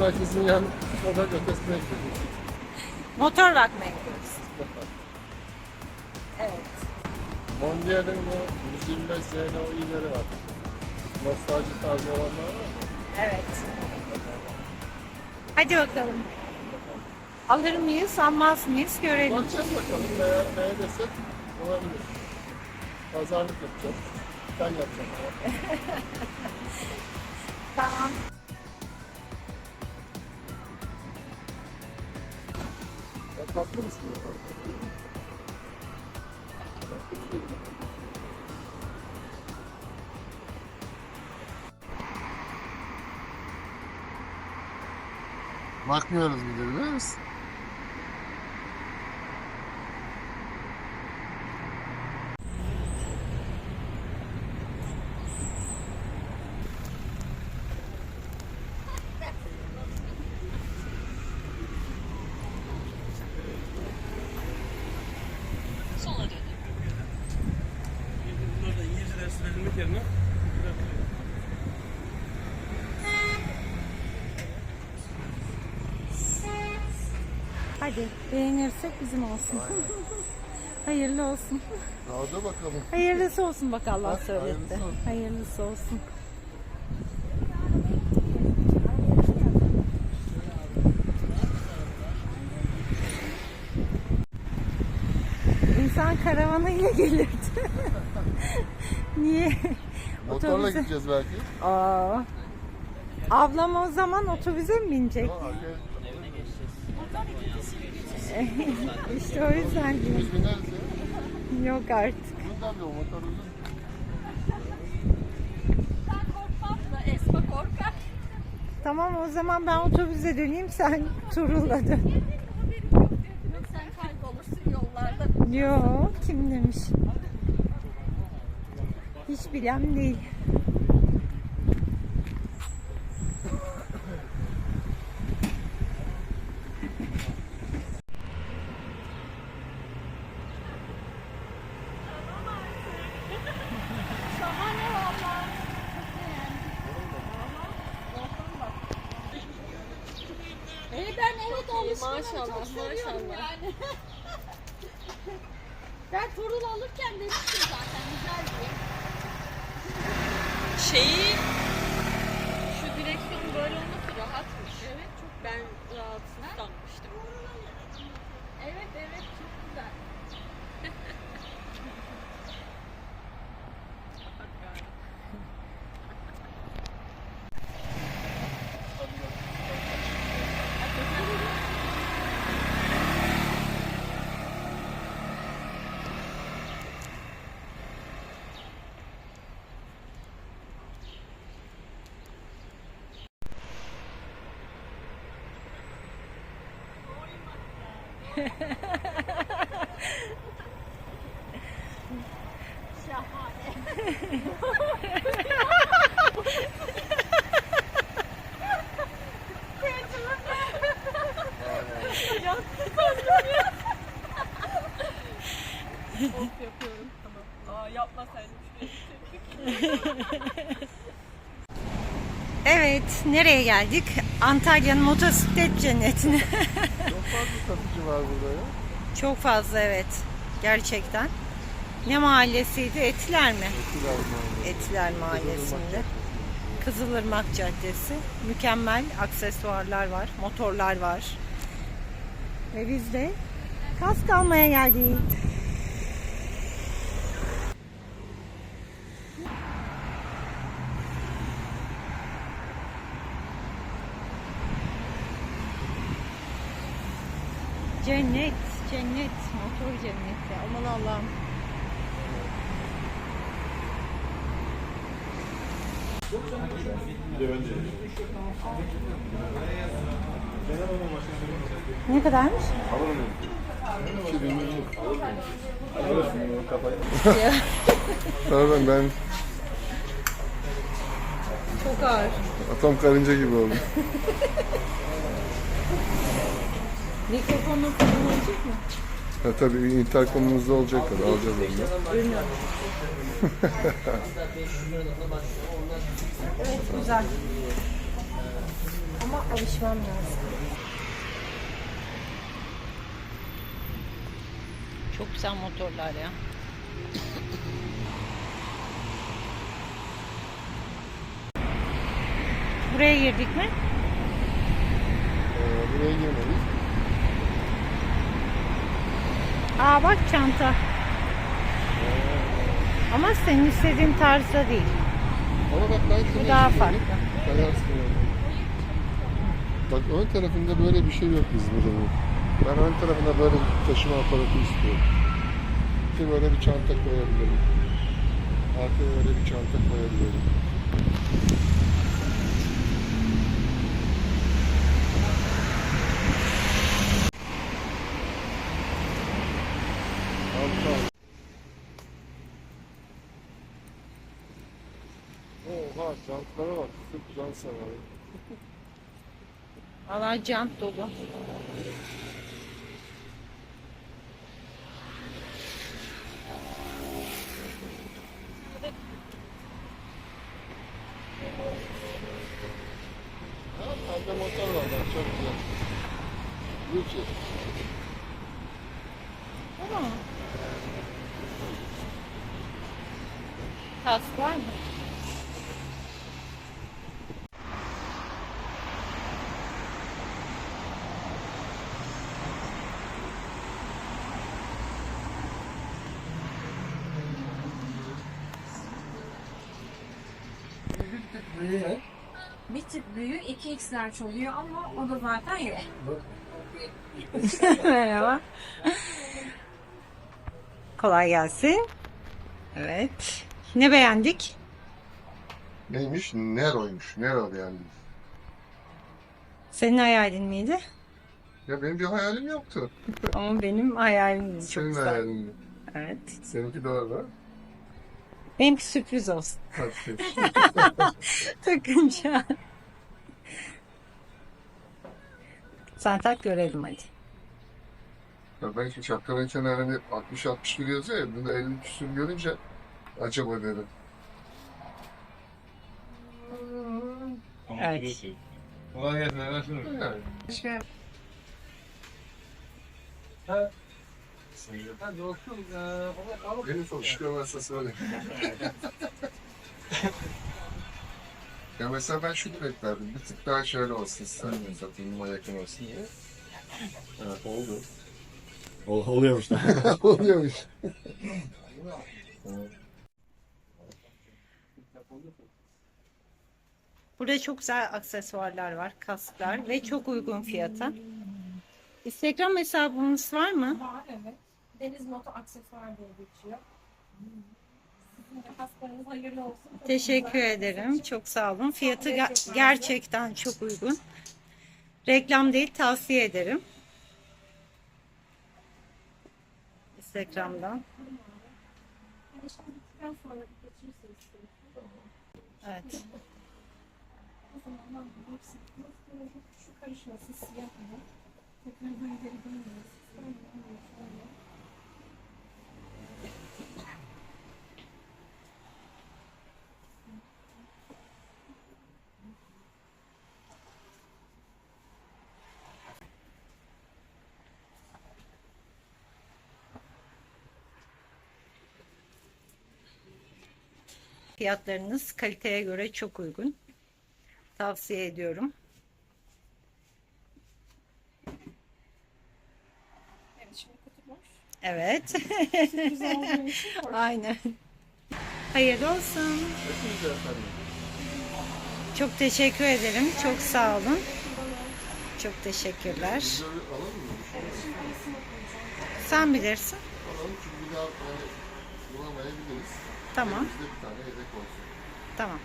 Merkezinin yan sokak ötesine gidiyoruz. Motor bakmaya gidiyoruz. Evet. Mondial'in bu 125 ZNO ileri var. Nostalji tarzı olanlar var mı? Evet. Hadi bakalım. Alır mıyız, almaz mıyız görelim. Bakacağız bakalım eğer beğenirsek olabilir. Pazarlık yapacağız. Ben yapacağım. Tamam. Bakmıyoruz bir Hadi beğenirsek bizim olsun. Hayırlı olsun. Hadi bakalım. Hayırlısı olsun bak Allah Ha, söyletti. hayırlısı olsun. Hayırlısı olsun. İnsan karavanıyla gelirdi. Niye? Motorla Otobüse- gideceğiz belki. Aa. Ablam o zaman otobüse mi binecek? Arkaya işte o yüzden. Yok artık. Tamam o zaman ben otobüse döneyim sen Tuğrul'la dön. Yok. Sen kaybolursun yollarda. Yo kim demiş? Hiç bilen değil. Şahane valla. E ben evet alışkınım. Maşallah, Çok seviyorum maşallah. yani. ben torul alırken demiştim zaten güzel diye. Şeyi şu direksiyon böyle olması rahatmış. Evet çok ben rahatsız sanmıştım. Evet evet çok güzel. Yapıyorum tamam. Aa şuraya Evet nereye geldik? Antalya'nın motosiklet cennetine. Satıcı var burada ya. Çok fazla evet. Gerçekten. Ne mahallesiydi? Etiler mi? Etiler Mahallesi. Etiler mahallesinde. Kızılırmak Caddesi. Mükemmel aksesuarlar var, motorlar var. Ve biz de kask almaya geldik. Ne kadarmış? 2000 Alırsın bunu kafaya. Pardon ben Çok ağır. atom karınca gibi oldum. Mikrofonun kullanılacak mı? Ha, tabii interkomumuzda olacak kadar alacağız onu. Evet güzel. Ama alışmam lazım. Çok güzel motorlar ya. Buraya girdik mi? Ee, buraya girmedik. Aa bak çanta. Ama senin istediğin tarzda değil. Ama bak ben şunu Bu daha farklı. Kayarsın yani. Bak ön tarafında böyle bir şey yok İzmir'de. Ben ön tarafında böyle bir taşıma aparatı istiyorum. Ki böyle bir çanta koyabilirim. Arkaya böyle bir çanta koyabilirim. Oha jantlara bak. Sırf jant sanarı. Valla jant dolu. Ha, pembe motor var bak çok güzel. Gucci. Tamam. Kask var mı? Bir tık büyüğü 2x large oluyor ama o da zaten yok. Merhaba. Kolay gelsin. Evet. Ne beğendik? Neymiş? Nero'ymuş. Nero yani. Senin hayalin miydi? Ya benim bir hayalim yoktu. Ama benim hayalim çok Senin güzel. hayalin. Evet. Seninki doğru. Benimki sürpriz olsun. Takınca. Sen tak görelim hadi. ya ben şu şapkanın kenarında 60-61 yazıyor ya. Bunda 50 küsur görünce acaba dedim. Evet. Kolay gelsin. Nasılsınız? Yani. Benim varsa söyle. ya mesela ben şunu beklerdim. Bir tık daha şöyle olsun isterdim. Satılma yakın olsun diye. Evet oldu. Ol, oluyormuş. Oluyormuş. Burada çok güzel aksesuarlar var, kasklar ve çok uygun fiyata. Instagram hesabınız var mı? var evet. Deniz moto aksesuar diye geçiyor. Sizin de kaslarınız hayırlı olsun. Teşekkür ederim. Çok sağ olun. Fiyatı ge- gerçekten çok uygun. Reklam değil, tavsiye ederim. Instagram'dan. Yani şimdi bittikten sonra geçirirsiniz. Evet. O zaman ben hepsi şu karışması siyah mı? Tekrar böyle geri dönüyoruz şöyle. Fiyatlarınız kaliteye göre çok uygun. Tavsiye ediyorum. Evet şimdi kutu boş. Evet. Güzel olduğu için boş. Aynen. Hayırlı olsun. Çok teşekkür ederim. Çok sağ olun. Çok teşekkürler. Sen bilirsin. Alalım çünkü bir daha bulamayabiliriz. Tamam. Bizde bir tane yedek olsun. Tamam.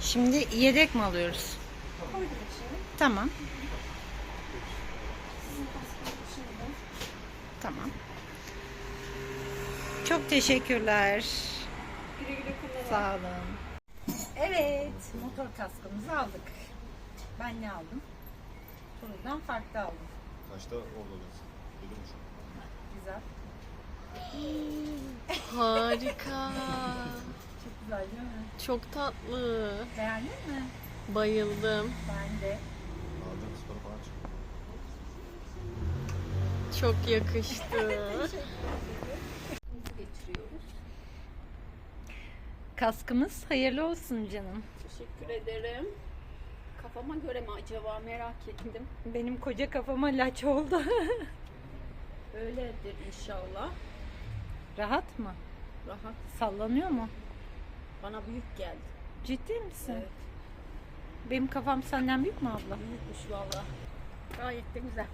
Şimdi yedek mi alıyoruz? Tamam. Tamam. Çok teşekkürler. Güle güle kullanın. Sağ olun. Evet, motor kaskımızı aldık. Ben ne aldım? Turundan farklı aldım. Kaçta orada olacaksın? Yedi buçuk. Güzel. Harika. Çok güzel değil mi? Çok tatlı. Beğendin mi? Bayıldım. Ben de. Alacağım spora falan. Çok yakıştı. Geçiriyoruz. Kaskımız hayırlı olsun canım. Teşekkür ederim. Kafama göre mi acaba merak ettim. Benim koca kafama laç oldu. Öyledir inşallah. Rahat mı? Rahat. Sallanıyor mu? Bana büyük geldi. Ciddi misin? Evet. Benim kafam senden büyük mü abla? Büyükmüş valla. Gayet de güzel.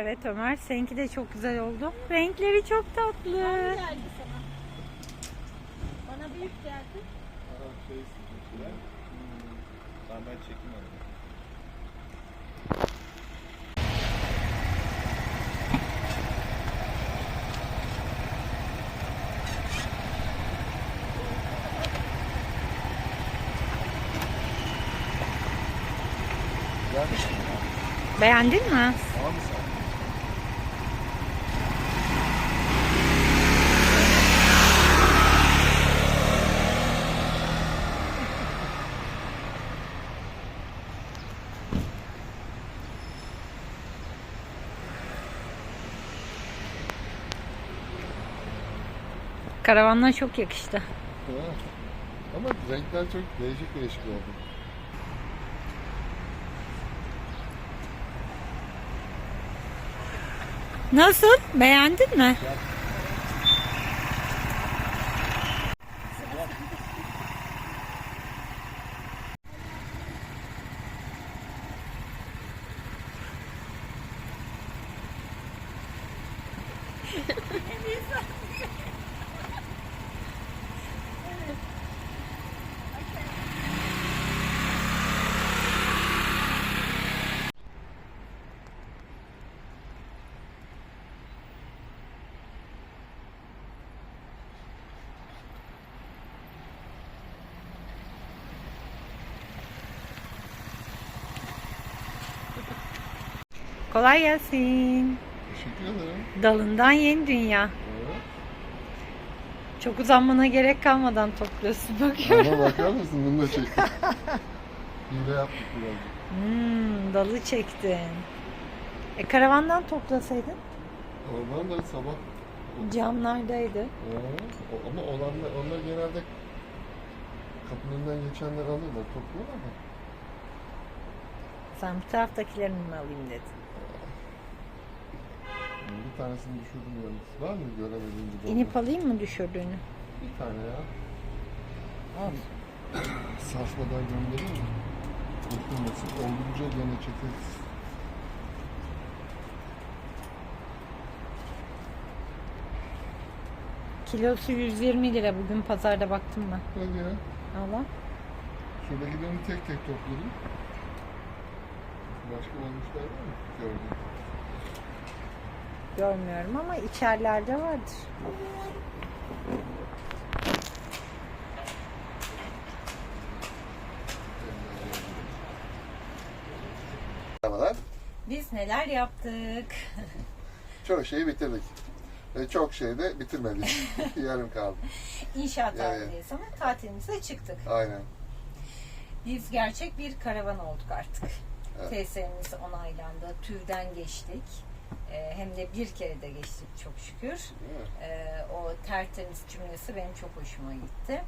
Evet Ömer, seninki de çok güzel oldu. Renkleri çok tatlı. geldi sana. Bana büyük geldi. Aa, şey. Tamam ben. Gelmiş mi? Beğendin mi? Tamam mı sen? Karavanla çok yakıştı. Ha. Ama renkler çok değişik değişik oldu. Nasıl? Beğendin mi? Kolay gelsin. Teşekkür ederim. Dalından yeni dünya. Evet. Çok uzanmana gerek kalmadan topluyorsun bakıyorum. Ama bakar mısın bunu da çektim. Hile yaptık birazcık. Hmm, dalı çektin. E karavandan toplasaydın. Oradan da sabah Camlardaydı. Ee, ama olanlar, onlar genelde kapının önünden geçenler alırlar, topluyorlar da. Sen bu taraftakilerini mi alayım dedin. Bir tanesini düşürdüm yalnız. Var mı göremediğin gibi? İnip alayım mı düşürdüğünü? Bir tane ya. Al. Sarsmadan göndereyim mi? Yıkılmasın. Oldukça gene çekeriz. Kilosu 120 lira. Bugün pazarda baktım ben. Hadi ya. Allah. Şuradakilerini tek tek topladım. Başka olmuşlar var mı? Gördüm. Görmüyorum ama içerlerde vardır. Merhabalar. Biz neler yaptık? Çok şeyi bitirdik. Ve çok şey de bitirmedik. Yarım kaldı. İnşaat halindeyiz ama tatilimize çıktık. Aynen. Biz gerçek bir karavan olduk artık. Evet. TSM'miz onaylandı. TÜV'den geçtik. Ee, hem de bir kere de geçtik çok şükür. Ee, o tertemiz cümlesi benim çok hoşuma gitti.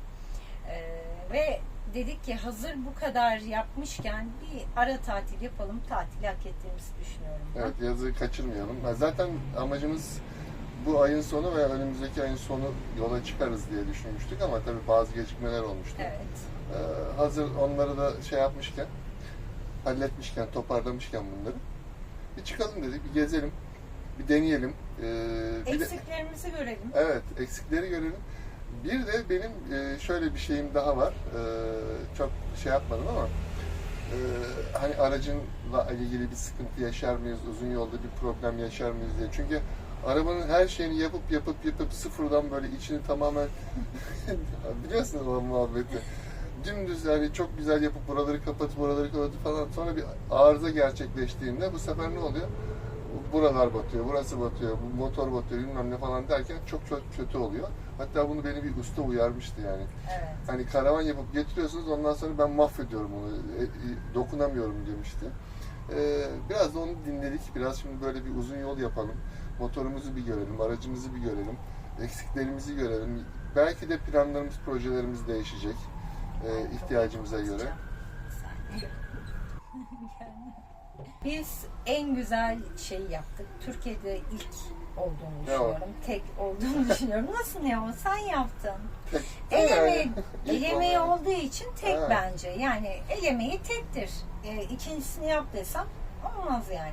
Ee, ve dedik ki hazır bu kadar yapmışken bir ara tatil yapalım. Tatili hak ettiğimizi düşünüyorum. ben. Evet yazı kaçırmayalım. Zaten amacımız bu ayın sonu ve önümüzdeki ayın sonu yola çıkarız diye düşünmüştük ama tabii bazı gecikmeler olmuştu. Evet. Ee, hazır onları da şey yapmışken, halletmişken, toparlamışken bunları bir çıkalım dedik, bir gezelim, bir deneyelim. Ee, bir de- Eksiklerimizi görelim. Evet, eksikleri görelim. Bir de benim e, şöyle bir şeyim daha var. Ee, çok şey yapmadım ama e, hani aracınla ilgili bir sıkıntı yaşar mıyız, uzun yolda bir problem yaşar mıyız diye. Çünkü arabanın her şeyini yapıp yapıp yapıp sıfırdan böyle içini tamamen biliyorsunuz o muhabbeti. Dümdüz yani çok güzel yapıp buraları kapatıp buraları kapatıp falan sonra bir arıza gerçekleştiğinde bu sefer ne oluyor? Buralar batıyor, burası batıyor, bu motor batıyor bilmem ne falan derken çok çok kötü oluyor. Hatta bunu beni bir usta uyarmıştı yani. Evet. Hani karavan yapıp getiriyorsunuz ondan sonra ben mahvediyorum onu, e, e, dokunamıyorum demişti. Ee, biraz da onu dinledik. Biraz şimdi böyle bir uzun yol yapalım. Motorumuzu bir görelim, aracımızı bir görelim, eksiklerimizi görelim. Belki de planlarımız, projelerimiz değişecek e, ihtiyacımıza göre. Biz en güzel şeyi yaptık. Türkiye'de ilk olduğunu düşünüyorum. Tek olduğunu düşünüyorum. Nasıl ne o? Sen yaptın. El yemeği, el olmayan- olduğu için tek Ha. bence. Yani el yemeği tektir. E, ikincisini yap desem olmaz yani.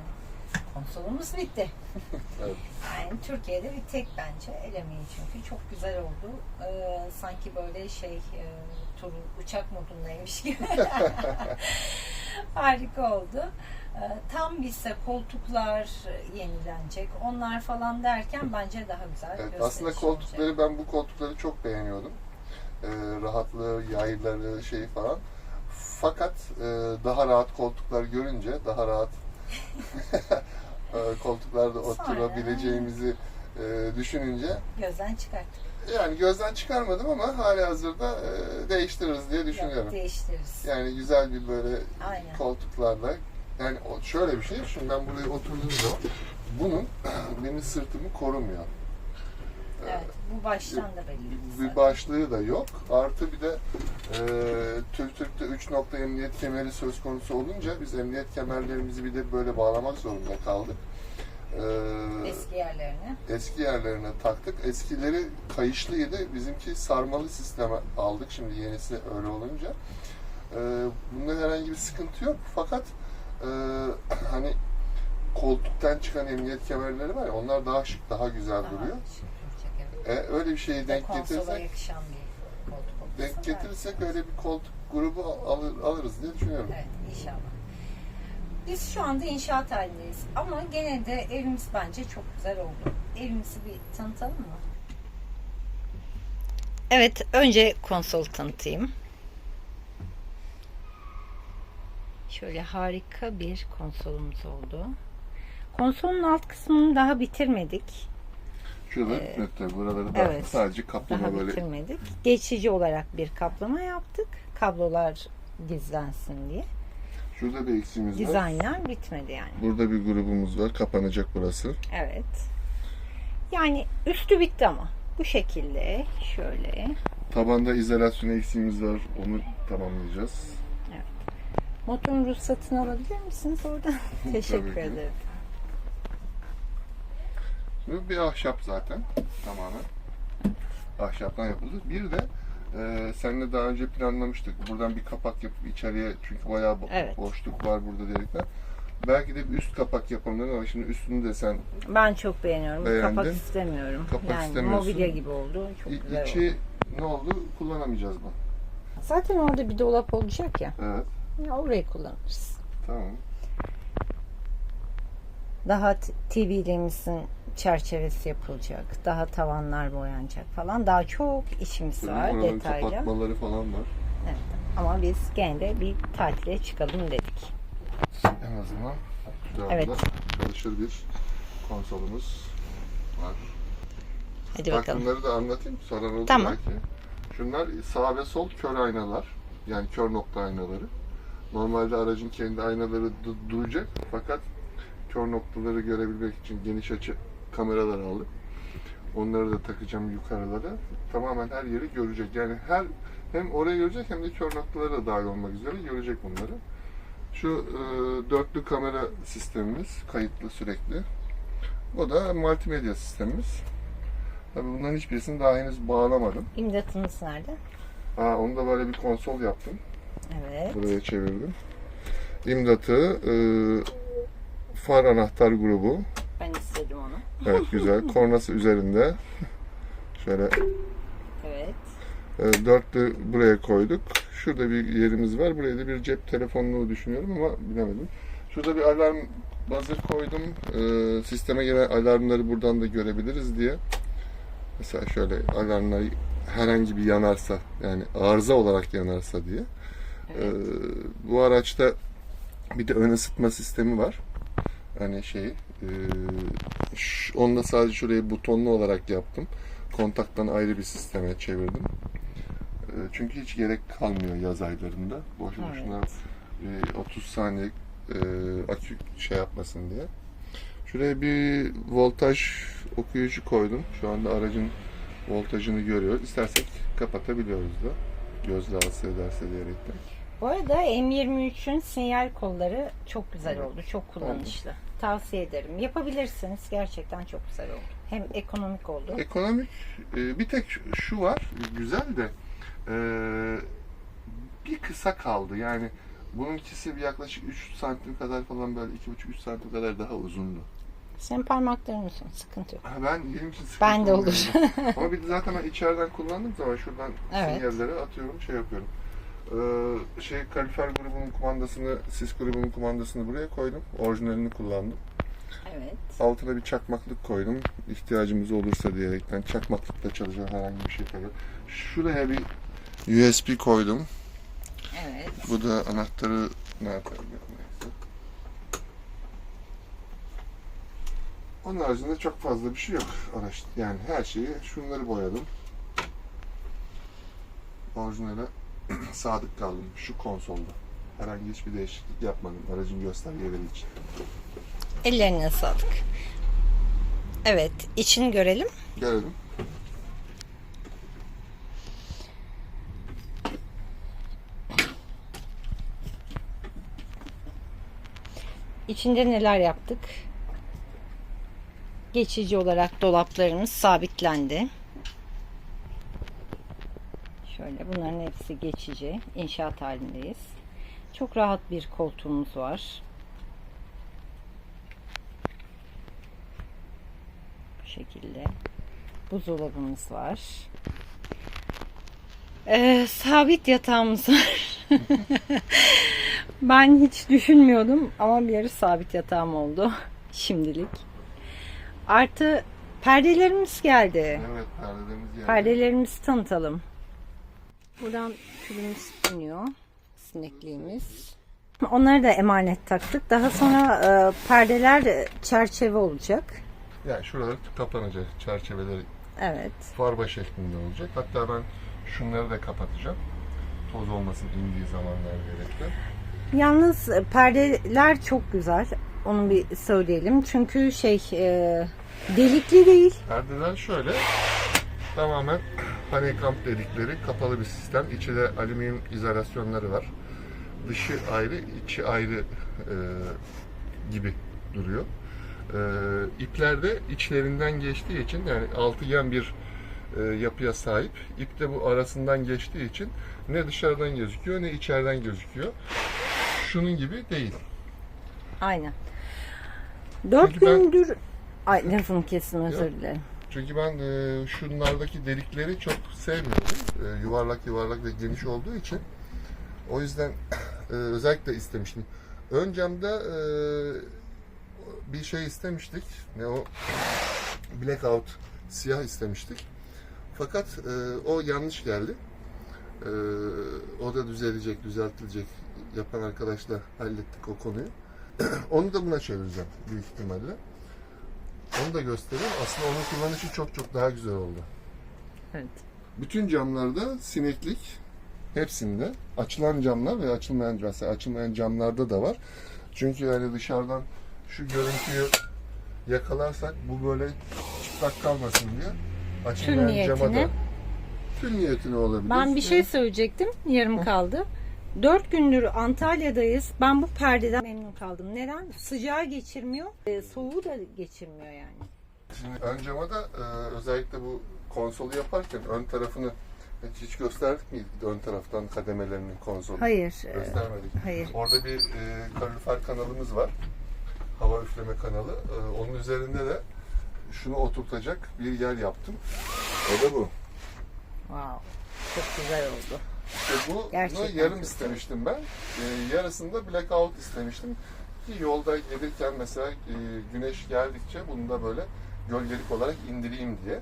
Konsolumuz bitti. Evet. Yani Türkiye'de bir tek bence el yemeği çünkü çok güzel oldu. Ee, sanki böyle şey e, tur uçak modundaymış gibi. Harika oldu. Ee, tam bitse koltuklar yenilenecek. Onlar falan derken bence daha güzel. Evet, aslında olacak. koltukları ben bu koltukları çok beğeniyordum. Ee, rahatlığı, yayları, şeyi falan. Fakat e, daha rahat koltuklar görünce daha rahat koltuklarda Sonra- oturabileceğimizi e, düşününce gözden çıkarttık. yani gözden çıkarmadım ama hali hazırda e, değiştiririz diye düşünüyorum. Yok, değiştiririz. Yani güzel bir böyle Aynen. koltuklarla yani şöyle bir şey şimdi ben buraya oturduğum zaman bunun benim sırtımı korumuyor. Evet, bu baştan da belli. bir başlığı da yok. Artı bir de e, Türk Türk'te 3 nokta emniyet kemeri söz konusu olunca biz emniyet kemerlerimizi bir de böyle bağlamak zorunda kaldık. E, Eski yerlerine. eski yerlerine taktık. Eskileri kayışlıydı. Bizimki sarmalı sisteme aldık. Şimdi yenisi öyle olunca. E, bunda herhangi bir sıkıntı yok. Fakat e, hani koltuktan çıkan emniyet kemerleri var ya onlar daha şık, daha güzel Daha duruyor. şık. E, öyle bir şeyi Ve denk getirirsek yakışan bir koltuk olursa denk getirirsek güzel. öyle bir koltuk grubu alır, alırız diye düşünüyorum. Evet inşallah. Biz şu anda inşaat halindeyiz ama gene de evimiz bence çok güzel oldu. Evimizi bir tanıtalım mı? Evet, önce konsol tanıtayım. Şöyle harika bir konsolumuz oldu. Konsolun alt kısmını daha bitirmedik. Şurada Ee, evet, buraları da evet. sadece kaplama Daha böyle bitirmedik. Geçici olarak bir kaplama yaptık. Kablolar gizlensin diye. şurada bir eksiğimiz var. Dizaynlar bitmedi yani. Burada bir grubumuz var. Kapanacak burası. Evet. Yani üstü bitti ama. Bu şekilde şöyle. Tabanda izolasyon eksiğimiz var. Onu tamamlayacağız. Motorun ruhsatını alabilir misiniz oradan? Teşekkür ederim. Şimdi bir ahşap zaten tamamen. Ahşaptan yapıldı. Bir de e, seninle daha önce planlamıştık. Buradan bir kapak yapıp içeriye çünkü bayağı bo- Evet. boşluk var burada diyerekten. Belki de bir üst kapak yapalım dedim ama şimdi üstünü de sen Ben çok beğeniyorum. Beğendin. Kapak istemiyorum. Kapak yani istemiyorsun. mobilya gibi oldu. Çok İ- güzel içi oldu. ne oldu? Kullanamayacağız bu. Zaten orada bir dolap olacak ya. Evet. Ya Orayı kullanırız. Tamam. Daha t- TV'lerimizin çerçevesi yapılacak. Daha tavanlar boyanacak falan. Daha çok işimiz var oraların detaylı. kapatmaları falan var. Evet. Ama biz gene de bir tatile çıkalım dedik. En azından anda Evet. çalışır bir konsolumuz var. Hadi Bak bakalım. bunları da anlatayım. Soran oldu Tamam. belki. Şunlar sağ ve sol kör aynalar. Yani kör nokta aynaları. Normalde aracın kendi aynaları du- duracak. Fakat kör noktaları görebilmek için geniş açı kameralar aldık. Onları da takacağım yukarılara. Tamamen her yeri görecek. Yani her hem orayı görecek hem de kör noktaları da dahil olmak üzere görecek bunları. Şu e, dörtlü kamera sistemimiz kayıtlı sürekli. O da multimedya sistemimiz. Tabii bunların hiçbirisini daha henüz bağlamadım. İmdatınız nerede? Ha, onu da böyle bir konsol yaptım. Evet. Buraya çevirdim. İmdatı, e, far anahtar grubu. İstedim onu. Evet güzel. Kornası üzerinde. Şöyle Evet. E, dörtlü buraya koyduk. Şurada bir yerimiz var. Buraya da bir cep telefonluğu düşünüyorum ama bilemedim. Şurada bir alarm buzzer koydum. E, sisteme gelen alarmları buradan da görebiliriz diye. Mesela şöyle alarmlar herhangi bir yanarsa yani arıza olarak yanarsa diye. E, bu araçta bir de ön ısıtma sistemi var. Hani şey e, ş- onu da sadece şuraya butonlu olarak yaptım. Kontaktan ayrı bir sisteme çevirdim. E, çünkü hiç gerek kalmıyor yaz aylarında. Boşu Evet. boşuna e, 30 saniye e, akü şey yapmasın diye. Şuraya bir voltaj okuyucu koydum. Şu anda aracın voltajını görüyoruz. İstersek kapatabiliyoruz da. Göz rahatsız ederse diyerekten. Bu arada M23'ün sinyal kolları çok güzel Evet. oldu. Çok kullanışlı. Tavsiye ederim. Yapabilirsiniz. Gerçekten çok güzel oldu. Hem ekonomik oldu. Ekonomik e, bir tek şu var güzel de e, bir kısa kaldı yani bununkisi bir yaklaşık 3 santim kadar falan böyle 2,5-3 santim kadar daha uzundu. Senin parmakların uzun. Sıkıntı yok. Ha, ben benim için sıkıntı Ben de olur. Ama bir de zaten ben içeriden kullandığım zaman şuradan Evet. sinyalleri atıyorum şey yapıyorum. Ee, şey kalifer grubunun kumandasını, sis grubunun kumandasını buraya koydum. Orijinalini kullandım. Evet. Altına bir çakmaklık koydum. İhtiyacımız olursa diyerekten çakmaklıkla çalışan herhangi bir şey tabii. Şuraya bir USB koydum. Evet. Bu da anahtarı nerede? Onun haricinde çok fazla bir şey yok araç. Yani her şeyi şunları boyadım. Orijinale sadık kaldım şu konsolda. Herhangi hiçbir değişiklik yapmadım aracın göstergeleri için. Ellerine sağlık. Evet. içini görelim. Gelelim. İçinde neler yaptık? Geçici olarak dolaplarımız sabitlendi. Şöyle bunların hepsi geçici. İnşaat halindeyiz. Çok rahat bir koltuğumuz var. Bu şekilde. Buzdolabımız var. Ee, sabit yatağımız var. Ben hiç düşünmüyordum ama bir ara sabit yatağım oldu şimdilik. Artı perdelerimiz geldi. Evet perdelerimiz geldi. Perdelerimizi tanıtalım. Buradan külümüz iniyor. Sinekliğimiz. Onları da emanet taktık. Daha sonra e, perdeler çerçeve olacak. Yani şuralar kapanacak. Çerçeveleri Evet. farba şeklinde olacak. Hatta ben şunları da kapatacağım. Toz olmasın indiği zamanlar gerekli. Yalnız e, perdeler çok güzel. Onu bir söyleyelim. Çünkü şey e, delikli değil. Perdeler şöyle tamamen honeycomb dedikleri kapalı bir sistem. İçi de alüminyum izolasyonları var. Dışı ayrı, içi ayrı e, gibi duruyor. E, ipler de içlerinden geçtiği için yani altıgen bir e, yapıya sahip. İp de bu arasından geçtiği için ne dışarıdan gözüküyor ne içeriden gözüküyor. Şunun gibi değil. Aynen. Dört Çünkü ben- gündür... Ay lafımı kestim özür dilerim. Çünkü ben e, şunlardaki delikleri çok sevmiyorum. E, yuvarlak yuvarlak ve geniş olduğu için. O yüzden e, özellikle istemiştim. Ön camda e, bir şey istemiştik. Ne o? Blackout siyah istemiştik. Fakat e, o yanlış geldi. E, o da düzelecek, düzeltilecek. Yapan arkadaşla hallettik o konuyu. Onu da buna çevireceğim büyük ihtimalle. Onu da göstereyim. Aslında onun kullanışı çok çok daha güzel oldu. Evet. Bütün camlarda sineklik hepsinde açılan camlar ve açılmayan mesela açılmayan camlarda da var. Çünkü yani dışarıdan şu görüntüyü yakalarsak bu böyle çıplak kalmasın diye açılmayan cama da niyetine. tüm niyetine olabilir. Ben bir şey söyleyecektim. Yarım kaldı. Dört gündür Antalya'dayız. Ben bu perdeden memnun kaldım. Neden? Sıcağı geçirmiyor. e, Soğuğu da geçirmiyor yani. Şimdi ön cama da e, özellikle bu konsolu yaparken ön tarafını hiç, hiç gösterdik mi ön taraftan kademelerini konsolu? Hayır. e, Göstermedik. Hayır. Orada bir e, kalorifer kanalımız var. Hava üfleme kanalı. E, onun üzerinde de şunu oturtacak bir yer yaptım. O da bu. Wow. Çok güzel oldu. İşte bu Gerçekten bunu yarım istemiştim ben. Ee, yarısında blackout istemiştim. Ki yolda gelirken mesela e, güneş geldikçe bunu da böyle gölgelik olarak indireyim diye.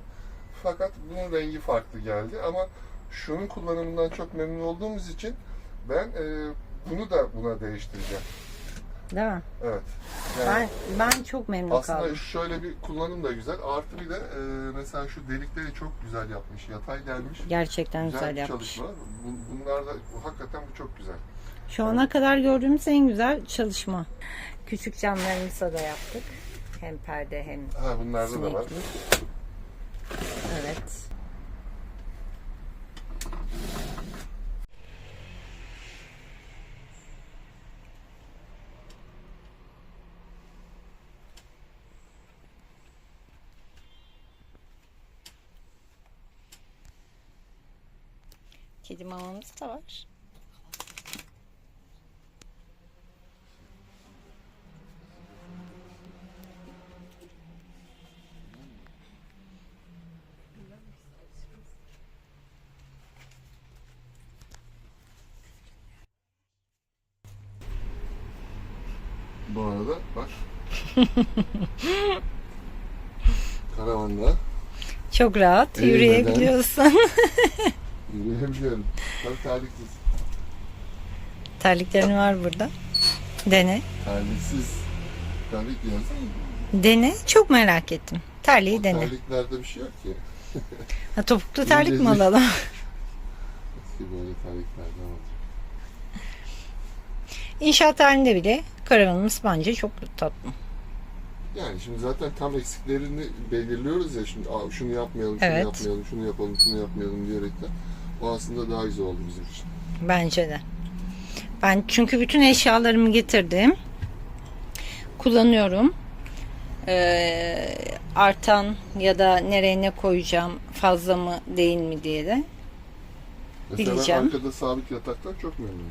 Fakat bunun rengi farklı geldi ama şunun kullanımından çok memnun olduğumuz için ben e, bunu da buna değiştireceğim. Değil mi? Evet. Yani Ben ben çok memnun aslında kaldım. şöyle bir kullanım da güzel. Artı bir de e, mesela şu delikleri çok güzel yapmış. Yatay gelmiş. Gerçekten güzel, bir yapmış. çalışma. Bu- Bunlar da hakikaten bu çok güzel. Şu ana kadar gördüğümüz en güzel çalışma. Küçük camlarımıza da yaptık. Hem perde hem Ha bunlarda da var. Evet. Kedi mamamız da var. Bu arada bak. Karavanda Çok rahat Eğilmeden. yürüyebiliyorsun. yürüyebiliyorum. Tabii terliksiz. Terliklerin var burada. Dene. Terliksiz. Terlik diyorsan Dene. Çok merak ettim. Terliği dene. terliklerde bir şey yok ki. Ha, topuklu terlik mi alalım? Eski böyle terliklerde var. İnşaat halinde bile karavanımız bence çok tatlı. Yani şimdi zaten tam eksiklerini belirliyoruz ya şimdi "Aa, şunu yapmayalım, şunu Evet. yapmayalım, şunu yapalım, şunu yapmayalım diyerekten. O aslında daha güzel oldu bizim için. Bence de. Ben çünkü bütün eşyalarımı getirdim. Kullanıyorum. Ee, artan ya da nereye ne koyacağım fazla mı değil mi diye de. Mesela Bileceğim. ben arkada sabit yataktan çok memnunum.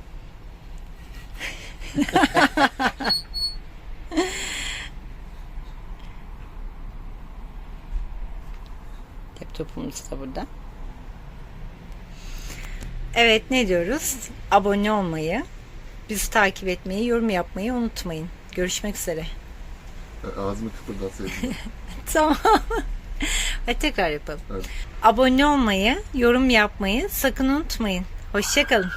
Laptopumuz da burada. Evet ne diyoruz? Abone olmayı, bizi takip etmeyi, yorum yapmayı unutmayın. Görüşmek üzere. Ağzımı kıpırdatsaydım. Tamam. Hadi tekrar yapalım. Evet. Abone olmayı, yorum yapmayı sakın unutmayın. Hoşçakalın.